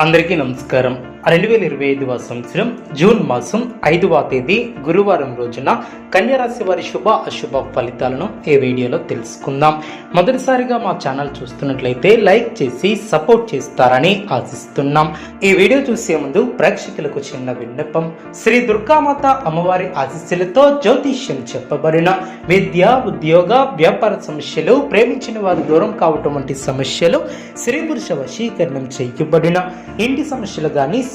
అందరికీ నమస్కారం. రెండు వేల ఇరవై ఐదవ సంవత్సరం జూన్ మాసం ఐదవ తేదీ గురువారం రోజున కన్యరాశి వారి శుభ అశుభ ఫలితాలను ఈ వీడియోలో తెలుసుకుందాం. మొదటిసారిగా మా ఛానల్ చూస్తున్నట్లయితే లైక్ చేసి సపోర్ట్ చేస్తారని ఆశిస్తున్నాం. ఈ వీడియో చూసే ముందు ప్రేక్షకులకు చిన్న విన్నపం. శ్రీ దుర్గామాత అమ్మవారి ఆశీస్సులతో జ్యోతిష్యం చెప్పబడిన విద్య ఉద్యోగ వ్యాపార సమస్యలు ప్రేమించిన వారు దూరం కావటం వంటి సమస్యలు స్త్రీ పురుష వశీకరణం చేయబడిన. ఇంటి సమస్యలు కానీ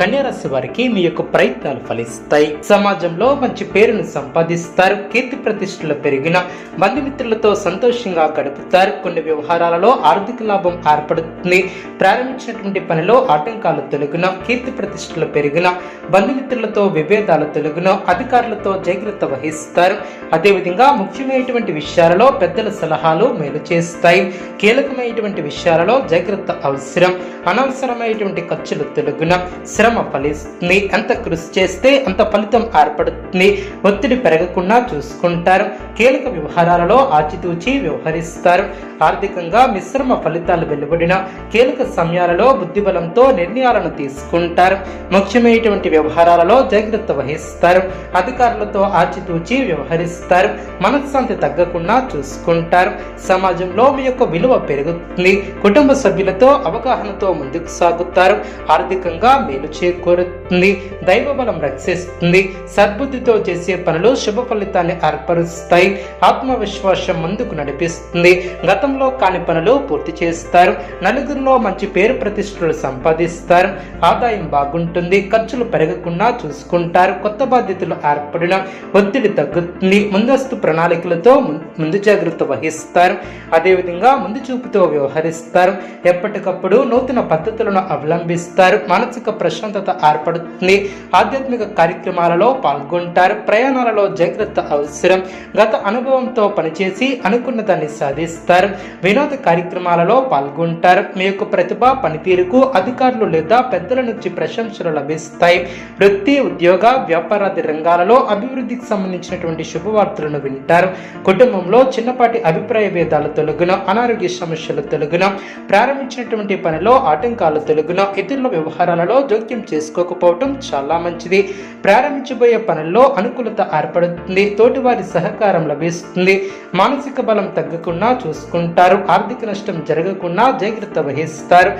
కన్యారాశి వారికి మీ యొక్క ప్రయత్నాలు ఫలిస్తాయి. సమాజంలో మంచి పేరును సంపాదిస్తారు. కీర్తి ప్రతిష్టలు పెరిగిన బంధుమిత్రులతో సంతోషంగా గడుపుతారు. కొన్ని వ్యవహారాలలో ఆర్థిక లాభం ఏర్పడుతుంది. ప్రారంభించినటువంటి పనిలో ఆటంకాలు తొలగిన కీర్తి ప్రతిష్టలు పెరిగిన బంధుమిత్రులతో విభేదాలు తొలగిన అధికారులతో జాగ్రత్త వహిస్తారు. అదేవిధంగా ముఖ్యమైనటువంటి విషయాలలో పెద్దల సలహాలు మేలు చేస్తాయి. కీలకమైనటువంటి విషయాలలో జాగ్రత్త అవసరం. అనవసరమైనటువంటి ఖర్చులు తొలగిన శ్రమ ఫలిస్తుంది ఎంత కృషి చేస్తే అంత ఫలితం ఏర్పడుతుంది. ఒత్తిడి పెరగకుండా చూసుకుంటారు. కీలక వ్యవహారాలలో ఆచితూచి వ్యవహరిస్తారు. ఆర్థికంగా మిశ్రమ ఫలితాలు వెలువడిన కీలక సమయాలలో బుద్ధిబలంతో నిర్ణయాలను తీసుకుంటారు. ముఖ్యమైనటువంటి వ్యవహారాలలో జాగ్రత్త వహిస్తారు. అధికారులతో ఆచితూచి వ్యవహరిస్తారు. మనశ్శాంతి తగ్గకుండా చూసుకుంటారు. సమాజంలో మీ యొక్క విలువ పెరుగుతుంది. కుటుంబ సభ్యులతో అవగాహనతో ముందుకు సాగుతారు. ఆర్థికంగా మేలు చేకూరుతుంది దైవ బలం రక్షిస్తుంది సద్బుద్ధితో చేసే పనులు శుభ ఫలితాన్ని ఏర్పరుస్తాయి ఆత్మవిశ్వాసం ముందుకు నడిపిస్తుంది గతంలో కాని పనులు పూర్తి చేస్తారు నలుగురిలో మంచి పేరు ప్రతిష్టలు సంపాదిస్తారు ఆదాయం బాగుంటుంది ఖర్చులు పెరగకుండా చూసుకుంటారు కొత్త బాధ్యతలు ఏర్పడిన ఒత్తిడి తగ్గుతుంది ముందస్తు ప్రణాళికలతో ముందు జాగ్రత్త వహిస్తారు అదేవిధంగా ముందు చూపుతో వ్యవహరిస్తారు ఎప్పటికప్పుడు నూతన పద్ధతులను అవలంబిస్తారు మానసిక ప్రశాంతత ఏర్పడుతుంది. ఆధ్యాత్మిక కార్యక్రమాలలో పాల్గొంటారు. ప్రయాణాలలో జాగ్రత్త అవసరం. గత అనుభవంతో పనిచేసి అనుకున్న దాన్ని సాధిస్తారు. వినోద కార్యక్రమాలలో పాల్గొంటారు. మీ యొక్క ప్రతిభ పనితీరుకు అధికారులు లేదా పెద్దల నుంచి ప్రశంసలు లభిస్తాయి. వృత్తి ఉద్యోగ వ్యాపారాది రంగాలలో అభివృద్ధికి సంబంధించినటువంటి శుభవార్తలను వింటారు. కుటుంబంలో చిన్నపాటి అభిప్రాయ భేదాలు తొలగున అనారోగ్య సమస్యలు తొలగున ప్రారంభించినటువంటి పనిలో ఆటంకాలు తొలగున ఇతరుల వ్యవహారాలలో జోక్యం చేసుకోకపోవటం చాలా మంచిది. ప్రారంభించబోయే పనుల్లో అనుకూలత ఏర్పడుతుంది. తోటివారి సహకారం లభిస్తుంది. మానసిక బలం తగ్గకుండా చూసుకుంటారు. ఆర్థిక నష్టం జరగకుండా జాగ్రత్త వహిస్తారు.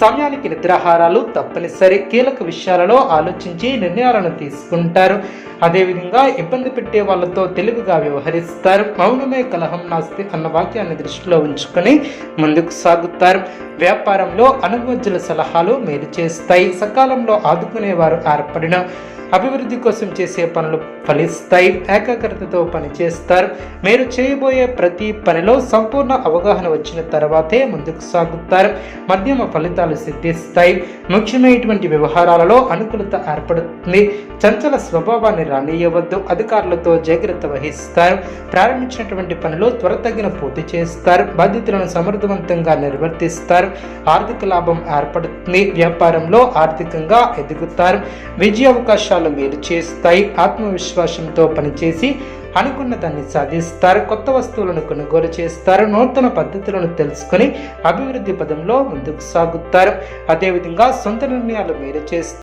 సమయానికి నిద్రాహారాలు తప్పనిసరి. కీలక విషయాలలో ఆలోచించి నిర్ణయాలను తీసుకుంటారు. అదేవిధంగా ఇబ్బంది పెట్టే వాళ్ళతో తెలివిగా వ్యవహరిస్తారు. మౌనమే కలహం నాస్తి అన్న వాక్యాన్ని దృష్టిలో ఉంచుకొని ముందుకు సాగుతారు. వ్యాపారంలో అనుభవజ్ఞుల సలహాలు మేలు చేస్తాయి. సకాలంలో ఆదుకునేవారు ఏర్పడిన అభివృద్ధి కోసం చేసే పనులు ఫలిస్తాయి. ఏకాగ్రతతో పనిచేస్తారు. మీరు చేయబోయే ప్రతి పనిలో సంపూర్ణ అవగాహన వచ్చిన తర్వాతే ముందుకు సాగుతారు. మధ్యమ ఫలితాలు సిద్ధిస్తాయి. ముఖ్యమైనటువంటి వ్యవహారాలలో అనుకూలత ఏర్పడుతుంది. చంచల స్వభావాన్ని రానియవద్దు. అధికారులతో జాగ్రత్త వహిస్తారు. ప్రారంభించినటువంటి పనులు త్వరతగిన పూర్తి చేస్తారు. బాధ్యతలను సమర్థవంతంగా నిర్వర్తిస్తారు. ఆర్థిక లాభం ఏర్పడుతుంది. వ్యాపారంలో ఆర్థికంగా ఎదుగుతారు. విజయ అవకాశాలు వేరు చేస్తాయి ఆత్మవిశ్వాసంతో పనిచేసి అనుకున్న దాన్ని సాధిస్తారు కొత్త వస్తువులను కొనుగోలు చేస్తారు నూతన పద్ధతులను తెలుసుకొని అభివృద్ధి పదంలో ముందుకు సాగుతారు. అదేవిధంగా సొంత నిర్ణయాలు మీరు చేస్తారు.